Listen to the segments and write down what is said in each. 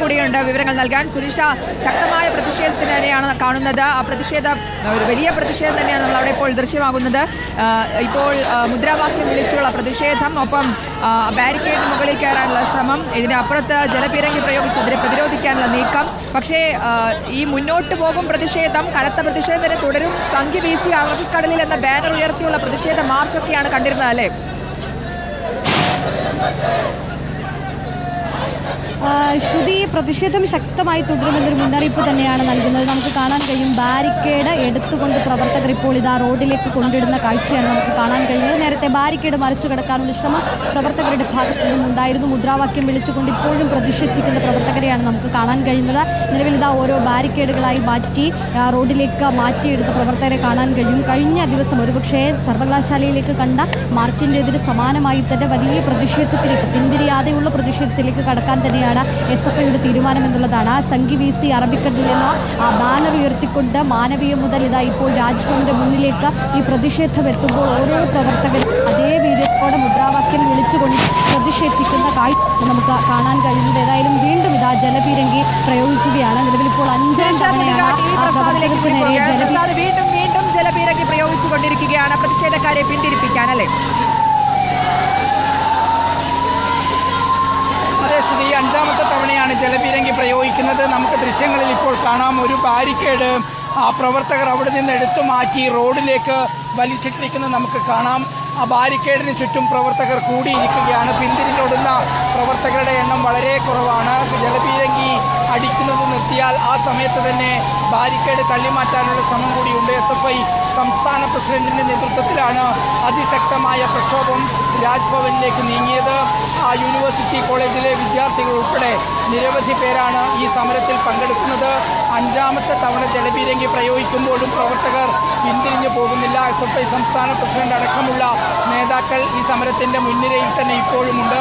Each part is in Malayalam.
കൂടിയുണ്ട്. വിവരങ്ങൾ നൽകാൻ സുരേഷ ശക്തമായ പ്രതിഷേധത്തിന് തന്നെയാണ് കാണുന്നത്. ആ പ്രതിഷേധം ഒരു വലിയ പ്രതിഷേധം തന്നെയാണ് നമ്മൾ അവിടെ ഇപ്പോൾ ദൃശ്യമാകുന്നത്. ഇപ്പോൾ മുദ്രാവാക്യം വിളിച്ചുള്ള പ്രതിഷേധം ഒപ്പം ബാരിക്കേഡ് മുകളിൽ കയറാനുള്ള ശ്രമം ഇതിനപ്പുറത്ത് ജലപീരങ്കി പ്രയോഗിച്ച് അതിനെ പ്രതിരോധിക്കാനുള്ള നീക്കം. പക്ഷേ ഈ മുന്നോട്ട് പോകും പ്രതിഷേധം കനത്ത പ്രതിഷേധം തന്നെ തുടരും. സംഖ്യ വീസി അറബിക്കടലിൽ എന്ന ബാനർ ഉയർത്തിയുള്ള പ്രതിഷേധ മാർച്ചൊക്കെയാണ് കണ്ടിരുന്നത് അല്ലേ? ശ്രുതി പ്രതിഷേധം ശക്തമായി തുടരുമെന്നൊരു മുന്നറിയിപ്പ് തന്നെയാണ് നൽകുന്നത്. നമുക്ക് കാണാൻ കഴിയും ബാരിക്കേഡ് എടുത്തുകൊണ്ട് പ്രവർത്തകർ ഇപ്പോൾ ഇതാ റോഡിലേക്ക് കൊണ്ടിടുന്ന കാഴ്ചയാണ് നമുക്ക് കാണാൻ കഴിയുന്നത്. നേരത്തെ ബാരിക്കേഡ് മറിച്ചു കിടക്കാനുള്ള ശ്രമം പ്രവർത്തകരുടെ ഭാഗത്തു നിന്നും ഉണ്ടായിരുന്നു. മുദ്രാവാക്യം വിളിച്ചുകൊണ്ട് ഇപ്പോഴും പ്രതിഷേധിക്കുന്ന പ്രവർത്തകരെയാണ് നമുക്ക് കാണാൻ കഴിയുന്നത്. നിലവിൽ ഇതാ ഓരോ ബാരിക്കേഡുകളായി മാറ്റി റോഡിലേക്ക് മാറ്റിയെടുത്ത പ്രവർത്തകരെ കാണാൻ കഴിയും. കഴിഞ്ഞ ദിവസം ഒരുപക്ഷേ സർവകലാശാലയിലേക്ക് കണ്ട മാർച്ചിന്റെതിന് സമാനമായി തന്നെ വലിയ പ്രതിഷേധത്തിലേക്ക് പിന്തിരിയാതെയുള്ള പ്രതിഷേധത്തിലേക്ക് കടക്കാൻ തന്നെയാണ് എസ് എഫ് ഐയുടെ തീരുമാനം എന്നുള്ളതാണ് സംഘി വി സി അറബിക്കടലിൽ നിന്ന് ആ ബാനർ ഉയർത്തിക്കൊണ്ട് മാനവീയ മുതൽ ഇതാ ഇപ്പോൾ രാജ്ഭവന്റെ മുന്നിലേക്ക് ഈ പ്രതിഷേധം എത്തുമ്പോൾ ഓരോ പ്രവർത്തകരും അതേ വീര്യത്തോടെ മുദ്രാവാക്യം വിളിച്ചുകൊണ്ട് പ്രതിഷേധിക്കുന്ന കാഴ്ച നമുക്ക് കാണാൻ കഴിയുന്നത്. ഏതായാലും വീണ്ടും ഇതാ ജലപീരങ്കി പ്രയോഗിക്കുകയാണ്. നിലവിൽ ഇപ്പോൾ അഞ്ചാം തവണയാണ് ജലപീരങ്കി വീണ്ടും വീണ്ടും ജലപീരങ്കി പ്രയോഗിച്ചുകൊണ്ടിരിക്കുകയാണ്. പ്രതിഷേധക്കാരെ പിന്തിരിപ്പിക്കാൻ അല്ലേ അതെ ശ്രുതി അഞ്ചാമത്തെ തവണയാണ് ജലപീരങ്കി പ്രയോഗിക്കുന്നത് നമുക്ക് ദൃശ്യങ്ങളിൽ ഇപ്പോൾ കാണാം. ഒരു ബാരിക്കേഡ് ആ പ്രവർത്തകർ അവിടെ നിന്ന് എടുത്തു മാറ്റി റോഡിലേക്ക് വലിച്ചിട്ടിരിക്കുന്നത് നമുക്ക് കാണാം. ആ ബാരിക്കേഡിന് ചുറ്റും പ്രവർത്തകർ കൂടിയിരിക്കുകയാണ്. പിന്തിരിഞ്ഞോടുന്ന പ്രവർത്തകരുടെ എണ്ണം വളരെ കുറവാണ്. ജലപീരങ്കി അടിക്കുന്നത് നിർത്തിയാൽ ആ സമയത്ത് തന്നെ ബാരിക്കേഡ് തള്ളിമാറ്റാനുള്ള ശ്രമം കൂടിയുണ്ട് എസ് എഫ് ഐ സംസ്ഥാന പ്രസിഡന്റിന്റെ നേതൃത്വത്തിലാണ് അതിശക്തമായ പ്രക്ഷോഭം. രാജ്ഭവനിലേക്ക് നീങ്ങിയത് ആ യൂണിവേഴ്സിറ്റി കോളേജിലെ വിദ്യാർത്ഥികൾ ഉൾപ്പെടെ നിരവധി പേരാണ് ഈ സമരത്തിൽ പങ്കെടുക്കുന്നത്. അഞ്ചാമത്തെ തവണ ജലപീരങ്കി പ്രയോഗിക്കുമ്പോഴും പ്രവർത്തകർ പിന്തിരിഞ്ഞു പോകുന്നില്ല. എസ് എഫ് ഐ സംസ്ഥാന പ്രസിഡന്റ് അടക്കമുള്ള നേതാക്കൾ ഈ സമരത്തിന്റെ മുൻനിരയിൽ തന്നെ ഇപ്പോഴുമുണ്ട്.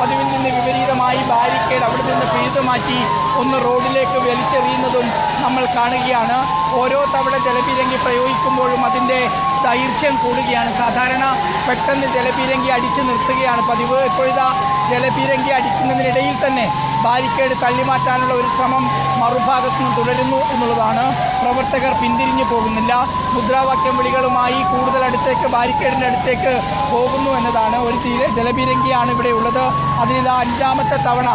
പതിവിൽ നിന്ന് വിപരീതമായി ബാരിക്കേഡ് അവിടെ നിന്ന് പിഴുതു മാറ്റി ഒന്ന് റോഡിലേക്ക് വലിച്ചെറിയുന്നതും നമ്മൾ കാണുകയാണ്. ഓരോ തവണ ജലപീരങ്കി പ്രയോഗിക്കുമ്പോഴും അതിന്റെ ദൈർഘ്യം കൂടുകയാണ്. സാധാരണ പെട്ടെന്ന് ജലപീരങ്കി അടിച്ചു നിർത്തുകയാണ് പതിവ്. ഇപ്പോഴിതാ ജലപീരങ്കി അടിക്കുന്നതിനിടയിൽ തന്നെ ബാരിക്കേഡ് തള്ളിമാറ്റാനുള്ള ഒരു ശ്രമം മറുഭാഗത്തു നിന്ന് തുടരുന്നു എന്നുള്ളതാണ്. പ്രവർത്തകർ പിന്തിരിഞ്ഞു പോകുന്നില്ല. മുദ്രാവാക്യം വിളികളുമായി കൂടുതൽ അടുത്തേക്ക് ബാരിക്കേഡിന്റെ അടുത്തേക്ക് പോകുന്നു എന്നതാണ് ഒരു തീരെ ജലപീരങ്കിയാണ് ഇവിടെ ഉള്ളത്. അതിനിതാ അഞ്ചാമത്തെ തവണ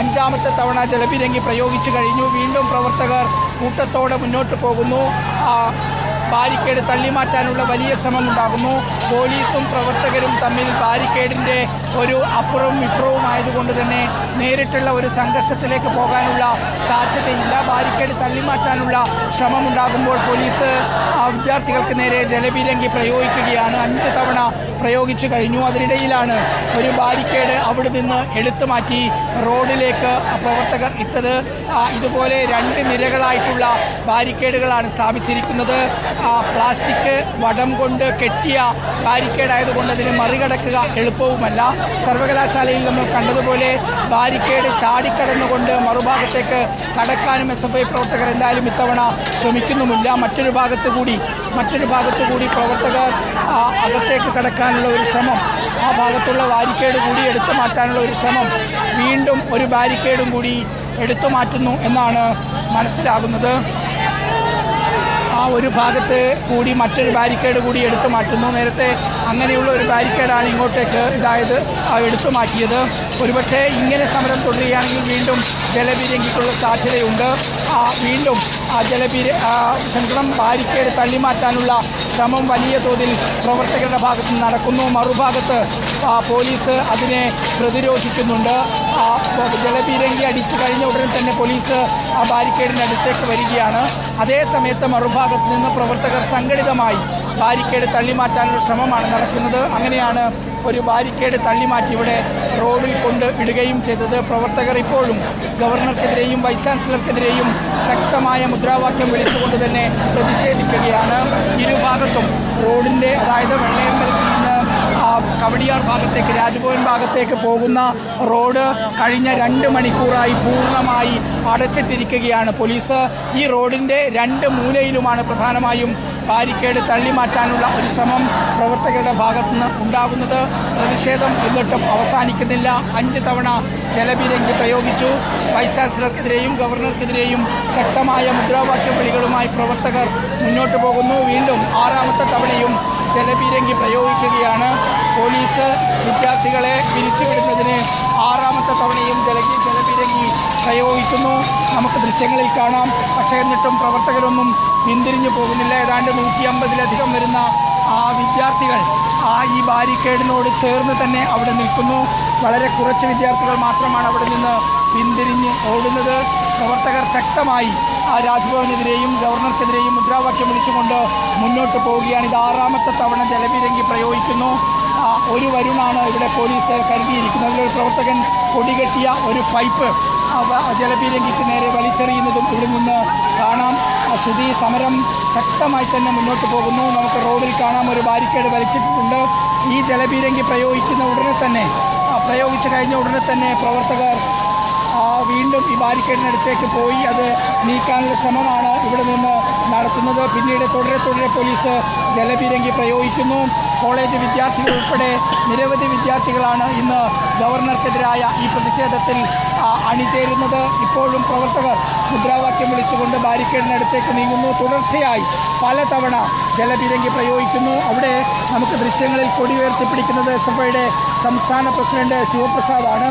അഞ്ചാമത്തെ തവണ ജലപീരങ്കി പ്രയോഗിച്ചു കഴിഞ്ഞു. വീണ്ടും പ്രവർത്തകർ കൂട്ടത്തോടെ മുന്നോട്ട് പോകുന്നു. ബാരിക്കേഡ് തള്ളിമാറ്റാനുള്ള വലിയ ശ്രമം ഉണ്ടാകുന്നു പോലീസും പ്രവർത്തകരും തമ്മിൽ ബാരിക്കേഡിന്റെ ഒരു അപ്പുറവും ഇപ്പുറവും ആയതുകൊണ്ട് തന്നെ നേരിട്ടുള്ള ഒരു സംഘർഷത്തിലേക്ക് പോകാനുള്ള സാധ്യതയില്ല. ബാരിക്കേഡ് തള്ളിമാറ്റാനുള്ള ശ്രമം ഉണ്ടാകുമ്പോൾ പോലീസ് വിദ്യാർത്ഥികൾക്ക് നേരെ ജലപീരങ്കി പ്രയോഗിക്കുകയാണ്. അഞ്ച് തവണ പ്രയോഗിച്ചു കഴിഞ്ഞു. അതിനിടയിലാണ് ഒരു ബാരിക്കേഡ് അവിടെ നിന്ന് എടുത്തു മാറ്റി റോഡിലേക്ക് പ്രവർത്തകർ ഇട്ടത്. ഇതുപോലെ രണ്ട് നിരകളായിട്ടുള്ള ബാരിക്കേഡുകളാണ് സ്ഥാപിച്ചിരിക്കുന്നത്. പ്ലാസ്റ്റിക് വടം കൊണ്ട് കെട്ടിയ ബാരിക്കേഡ് ആയതുകൊണ്ട് അതിനെ മറികടക്കുക എളുപ്പവുമല്ല. സർവകലാശാലയിൽ നമ്മൾ കണ്ടതുപോലെ ബാരിക്കേഡ് ചാടിക്കടന്നുകൊണ്ട് മറുഭാഗത്തേക്ക് കടക്കാനും എസ് എഫ് ഐ പ്രവർത്തകർ എന്തായാലും ഇത്തവണ ശ്രമിക്കുന്നുമില്ല. മറ്റൊരു ഭാഗത്ത് കൂടി മറ്റൊരു ഭാഗത്ത് കൂടി പ്രവർത്തകർ ആ, അകത്തേക്ക് കടക്കാനുള്ള ഒരു ശ്രമം ആ ഭാഗത്തുള്ള ബാരിക്കേഡ് കൂടി എടുത്തു മാറ്റാനുള്ള ഒരു ശ്രമം വീണ്ടും ഒരു ബാരിക്കേഡും കൂടി എടുത്തു മാറ്റുന്നു എന്നാണ് മനസ്സിലാകുന്നത്. ആ ഒരു ഭാഗത്ത് കൂടി മറ്റൊരു ബാരിക്കേഡ് കൂടി എടുത്തു മാറ്റുന്നു. നേരത്തെ അങ്ങനെയുള്ള ഒരു ബാരിക്കേഡാണ് ഇങ്ങോട്ടേക്ക് ഇതായത്. എടുത്തു മാറ്റിയത്. ഒരുപക്ഷെ ഇങ്ങനെ സമരം തുടരുകയാണെങ്കിൽ വീണ്ടും ജലപീരങ്കിക്കുള്ള സാധ്യതയുണ്ട്. ആ വീണ്ടും ആ ജലപീര ക്ഷമിക്കണം ബാരിക്കേഡ് തള്ളിമാറ്റാനുള്ള ശ്രമം വലിയ തോതിൽ പ്രവർത്തകരുടെ ഭാഗത്ത് നടക്കുന്നു. മറുഭാഗത്ത് പോലീസ് അതിനെ പ്രതിരോധിക്കുന്നുണ്ട്. ജലപീരങ്കി അടിച്ചു കഴിഞ്ഞ ഉടനെ തന്നെ പോലീസ് ആ ബാരിക്കേഡിന്റെ അടുത്തേക്ക് വരികയാണ് അതേസമയത്ത് മറുഭാഗത്ത് നിന്ന് പ്രവർത്തകർ സംഘടിതമായി ബാരിക്കേഡ് തള്ളിമാറ്റാനുള്ള ശ്രമമാണ് നടക്കുന്നത്. അങ്ങനെയാണ് ഒരു ബാരിക്കേഡ് തള്ളിമാറ്റി ഇവിടെ റോഡിൽ കൊണ്ട് ഇടുകയും ചെയ്തത്. പ്രവർത്തകർ ഇപ്പോഴും ഗവർണർക്കെതിരെയും വൈസ് ചാൻസലർക്കെതിരെയും ശക്തമായ മുദ്രാവാക്യം വിളിച്ചുകൊണ്ട് തന്നെ പ്രതിഷേധിക്കുകയാണ്. ഇരുഭാഗത്തും റോഡിന്റെ അതായത് വെള്ളയമ്പലത്തിൽ നിന്ന് കവടിയാർ ഭാഗത്തേക്ക് രാജ്ഭവൻ ഭാഗത്തേക്ക് പോകുന്ന റോഡ് കഴിഞ്ഞ രണ്ട് മണിക്കൂറായി പൂർണമായി അടച്ചിട്ടിരിക്കുകയാണ്. പോലീസ് ഈ റോഡിന്റെ രണ്ട് മൂലയിലുമാണ് പ്രധാനമായും ബാരിക്കേഡ് തള്ളിമാറ്റാനുള്ള ഒരു ശ്രമം പ്രവർത്തകരുടെ ഭാഗത്തു നിന്ന് ഉണ്ടാകുന്നത്. പ്രതിഷേധം എന്നിട്ടും അവസാനിക്കുന്നില്ല. അഞ്ച് തവണ ജലബിരങ്കി പ്രയോഗിച്ചു. വൈസ് ചാൻസലർക്കെതിരെയും ഗവർണർക്കെതിരെയും ശക്തമായ മുദ്രാവാക്യ വിളികളുമായി പ്രവർത്തകർ മുന്നോട്ട് പോകുന്നു. വീണ്ടും ആറാമത്തെ തവണയും ജലപീരങ്കി പ്രയോഗിക്കുകയാണ്. പോലീസ് വിദ്യാർത്ഥികളെ പിരിച്ചുവിടുന്നതിന് ആറാമത്തെ തവണയും ജല ജലപീരങ്കി പ്രയോഗിക്കുന്നു. നമുക്ക് ദൃശ്യങ്ങളിൽ കാണാം. പക്ഷേ എന്നിട്ടും പ്രവർത്തകരൊന്നും പിന്തിരിഞ്ഞു പോകുന്നില്ല. ഏതാണ്ട് നൂറ്റി അമ്പതിലധികം വരുന്ന ആ വിദ്യാർത്ഥികൾ ആ ഈ ബാരിക്കേഡിനോട് ചേർന്ന് തന്നെ അവിടെ നിൽക്കുന്നു. വളരെ കുറച്ച് വിദ്യാർത്ഥികൾ മാത്രമാണ് അവിടെ നിന്ന് പിന്തിരിഞ്ഞ് ഓടുന്നത്. പ്രവർത്തകർ ശക്തമായി ആ രാജ്ഭവനെതിരെയും ഗവർണർക്കെതിരെയും മുദ്രാവാക്യം വിളിച്ചുകൊണ്ട് മുന്നോട്ട് പോവുകയാണ്. ഇത് ആറാമത്തെ തവണ ജലപീരങ്കി പ്രയോഗിക്കുന്നു. ഒരു വരുണാണ് ഇവിടെ പോലീസ് കരുതിയിരിക്കുന്നത്. അതിലൊരു പ്രവർത്തകൻ കൊടികെട്ടിയ ഒരു പൈപ്പ് ജലപീരങ്കിക്ക് നേരെ വലിച്ചെറിയുന്നതും ഇവിടെ നിന്ന് കാണാം. ശ്രുതി സമരം ശക്തമായി തന്നെ മുന്നോട്ട് പോകുന്നു. നമുക്ക് റോഡിൽ കാണാം. ഒരു ബാരിക്കേഡ് വലിച്ചിട്ടുണ്ട്. ഈ ജലപീരങ്കി പ്രയോഗിക്കുന്ന ഉടനെ തന്നെ പ്രയോഗിച്ചു കഴിഞ്ഞ ഉടനെ തന്നെ പ്രവർത്തകർ വീണ്ടും ഈ ബാരിക്കേഡിനടുത്തേക്ക് പോയി. അത് നീക്കാനുള്ള ശ്രമമാണ് ഇവിടെ നിന്ന് നടത്തുന്നത്. പിന്നീട് തുടരെ തുടരെ പോലീസ് ജലപീരങ്കി പ്രയോഗിക്കുന്നു. കോളേജ് വിദ്യാർത്ഥികൾ ഉൾപ്പെടെ നിരവധി വിദ്യാർത്ഥികളാണ് ഇന്ന് ഗവർണർക്കെതിരായ ഈ പ്രതിഷേധത്തിൽ അണിചേരുന്നത്. ഇപ്പോഴും പ്രവർത്തകർ മുദ്രാവാക്യം വിളിച്ചുകൊണ്ട് ബാരിക്കേഡിനടുത്തേക്ക് നീങ്ങുന്നു. തുടർച്ചയായി പലതവണ ജലപീരങ്കി പ്രയോഗിക്കുന്നു. അവിടെ നമുക്ക് ദൃശ്യങ്ങളിൽ കൊടി ഉയർത്തിപ്പിടിക്കുന്നത് ഐയുടെ സംസ്ഥാന പ്രസിഡന്റ് ശിവപ്രസാദാണ്.